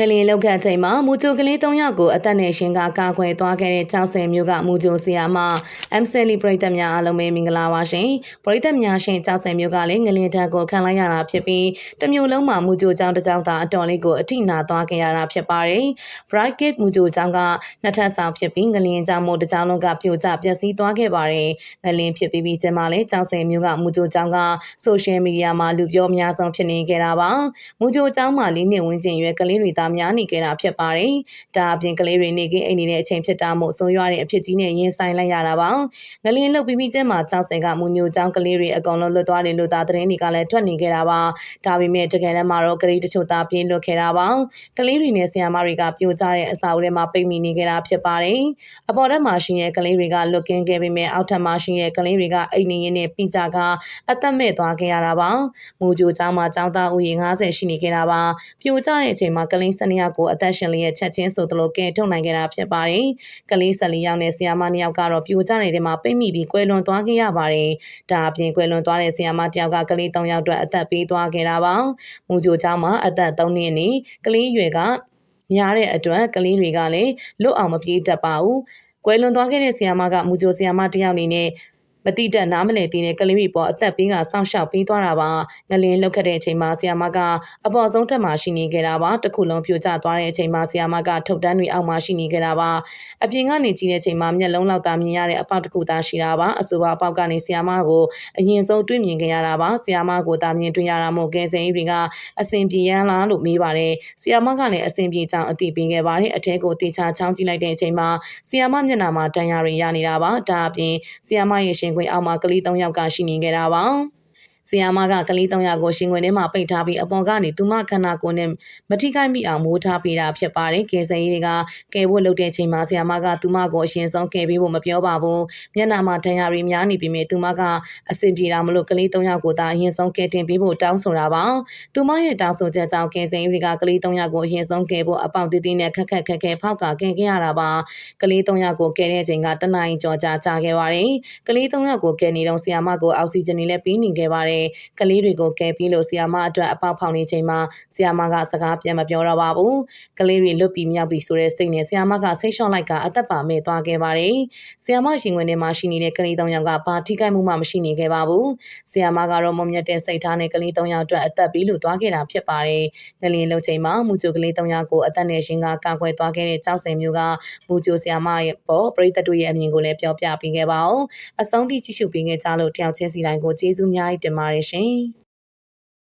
ငလင်လောက်ခတ်ချိန်မှာမူဂျိုကလေး၃ယောက်ကိုအသက်နဲ့ရှင်ကကာကွယ်သွားခဲ့တဲ့ကြောက်စင်မျိုးကမူဂျိုဆီယာမအမ်ဆယ်လီပရိသတ်များအားလုံးပဲမင်္ဂလာပါရှင်ပရိသတ်များရှင်ကြောက်စင်မျိုးကလည်းငလင်ထက်ကိုခံလိုက်ရတာဖြစ်ပြီးတစ်မျိုးလုံးမှာမူဂျိုကျောင်းတစ်ကျောင်းသာအတော်လေးကိုအထိနာသွားခဲ့ရတာဖြစ်ပါတယ် Bright Gate မူဂျိုကျောင်းကနှစ်ထပ်ဆောင်ဖြစ်ပြီးငလင်ကျောင်းမို့တစ်ကျောင်းလုံးကပြိုကျပျက်စီးသွားခဲ့ပါတယ်ငလင်ဖြစ်ပြီးပြီးချင်းမှလည်းကြောက်စင်မျိုးကမူဂျိုကျောင်းကဆိုရှယ်မီဒီယာမှာလူပြောအများဆုံးဖြစ်နေခဲ့တာပါမူဂျိုကျောင်းမှာလေးနှစ်ဝန်းကျင်ရွယ်ကလေးတွေသားများနေခဲ့တာဖြစ်ပါတယ်။ဒါအပြင်ကလေးတွေနေကင်းအိမ်နေတဲ့အချိန်ဖြစ်တာမို့ဆုံးရွားတဲ့အဖြစ်ကြီးနဲ့ရင်ဆိုင်လိုက်ရတာပါ။ငလင်းလုတ်ပြီးပြီးချင်းမှာကြောက်စင်ကမူညိုကျောင်းကလေးတွေအကုန်လုံးလွတ်သွားတယ်လို့သာသတင်းတွေကလည်းထွက်နေခဲ့တာပါ။ဒါပေမဲ့တကယ်တမ်းမှာတော့ကလေးတချို့သားပြင်းလွတ်ခဲ့တာပါ။ကလေးတွေနဲ့ဆရာမတွေကပြိုကျတဲ့အစာအုပ်ထဲမှာပိတ်မိနေခဲ့တာဖြစ်ပါတယ်။အပေါ်ထက်မှာရှိတဲ့ကလေးတွေကလွတ်ကင်းခဲ့ပေမဲ့အောက်ထပ်မှာရှိတဲ့ကလေးတွေကအိမ်နေရင်းနဲ့ပြကြကအသက်မဲ့သွားခဲ့ရတာပါ။မူဂျိုကျောင်းမှာကျောင်းသားဦးရေ90ရှိနေခဲ့တာပါ။ပြိုကျတဲ့အချိန်မှာကလေးစနေယောက်ကိုအသက်ရှင်လျက်ချက်ချင်းဆိုသလိုကဲထုတ်နိုင်ခဲ့တာဖြစ်ပါတယ်။ကလေး၁၄ယောက်နဲ့ဆီယာမ၂ယောက်ကတော့ပြိုကျနေတဲ့မှာပိတ်မိပြီးကွယ်လွန်သွားခဲ့ရပါတယ်။ဒါအပြင်ကွယ်လွန်သွားတဲ့ဆီယာမတစ်ယောက်ကကလေး၃ယောက်အတွက်အသက်ပေးသွားခဲ့တာပါ။မူဂျိုเจ้าမှာအသက်၃နှစ်နေကလေးရွယ်ကများတဲ့အတွက်ကလေးတွေကလည်းလွတ်အောင်မပြေးတတ်ပါဘူး။ကွယ်လွန်သွားခဲ့တဲ့ဆီယာမကမူဂျိုဆီယာမတယောက်အနေနဲ့ မတိတက်နားမလည်သေးတဲ့ကလေးတွေပေါ်အသက်ပေးကစောင့်ရှောက်ပေးသွားတာပါငလင်းလောက်ခတ်တဲ့အချိန်မှာဆီယာမကအပေါ်ဆုံးထက်မှရှိနေခဲ့တာပါတစ်ခုလုံးပြိုကျသွားတဲ့အချိန်မှာဆီယာမကထုတ်တန်းတွေအောက်မှာရှိနေခဲ့တာပါအပြင်ကနေကြည့်တဲ့အချိန်မှာမျက်လုံးလောက်သာမြင်ရတဲ့အပေါက်တစ်ခုသာရှိတာပါအဆိုပါအပေါက်ကနေဆီယာမကိုအရင်ဆုံးတွေ့မြင်ခဲ့ရတာပါဆီယာမကိုသာမြင်တွေ့ရတာမို့ကဲစင်တွေကအဆင်ပြေရန်လားလို့မေးပါတယ်ဆီယာမကလည်းအဆင်ပြေကြောင်းအသိပေးခဲ့ပါတယ်အထဲကိုတေချာချောင်းကြည့်လိုက်တဲ့အချိန်မှာဆီယာမမျက်နှာမှာတန်ရာတွေရနေတာပါဒါအပြင်ဆီယာမရဲ့ရှင်ခွင်အောက်မှာကလေး၃ယောက်ကရှိနေခဲ့တာပါ ဆီယာမကကလေး300ကိုရှင်ခွင်ထဲမှာပိတ်ထားပြီးအပေါ်ကနေသူမခန္ဓာကိုယ်နဲ့မထိခိုက်မိအောင်မိုးထားပေးတာဖြစ်ပါတယ်။ကယ်ဆယ်ရေးကကယ်ဖို့လုပ်တဲ့ချိန်မှာဆီယာမကသူမကိုအရှင်ဆုံးကယ်ပေးဖို့မပြောပါဘူး။မျက်နှာမှာဒဏ်ရာတွေများနေပြီမြဲသူမကအဆင်ပြေတာမလို့ကလေး300ကိုသာအရင်ဆုံးကယ်တင်ပေးဖို့တောင်းဆိုတာပါ။သူမရဲ့တောင်းဆိုချက်ကြောင့်ကယ်ဆယ်ရေးကကလေး300ကိုအရင်ဆုံးကယ်ဖို့အပေါင်တည်တည်နဲ့ခက်ခက်ခက်ခဲဖောက်ကကယ်ခဲ့ရတာပါ။ကလေး300ကိုကယ်တဲ့ချိန်ကတနင်္လာရီကြော်ကြာကြာခဲ့ပါတယ်။ကလေး300ကိုကယ်နေတော့ဆီယာမကိုအောက်ဆီဂျင်တွေလည်းပေးနေခဲ့ပါတယ်ပါတယ်။ကလေးတွေကိုကယ်ပြီးလို့ဆီယာမအတွက်အပေါက်ဖောင်နေချိန်မှာဆီယာမကစကားပြန်မပြောတော့ပါဘူး။ကလေးတွေလွတ်ပြီးမြောက်ပြီးဆိုတဲ့စိတ်နဲ့ဆီယာမကဆိတ်လျှော့လိုက်ကအသက်ပါမဲ့သွားခဲ့ပါတယ်။ဆီယာမရှင်ဝင်ထဲမှာရှိနေတဲ့ကလေး၃ယောက်ကဘာထိခိုက်မှုမှမရှိနေခဲ့ပါဘူး။ဆီယာမကတော့မုံမြတ်တဲ့စိတ်ထားနဲ့ကလေး၃ယောက်အတွက်အသက်ပြီးလို့သွားခဲ့တာဖြစ်ပါတယ်။ငလင်းလုံချိန်မှာမူဂျိုကလေး၃ယောက်ကိုအသက်နဲ့ရှင်ကကာကွယ်သွားခဲ့တဲ့ကြောက်စင်မျိုးကမူဂျိုဆီယာမရဲ့ပေါ်ပရိသတ်တို့ရဲ့အမြင်ကိုလည်းပြောပြပေးခဲ့ပါဦး။အဆုံးထိကြည့်ရှုပေးခဲ့ကြလို့တယောက်ချင်းစီတိုင်းကိုကျေးဇူးများတင်ပါတယ်ရှင်။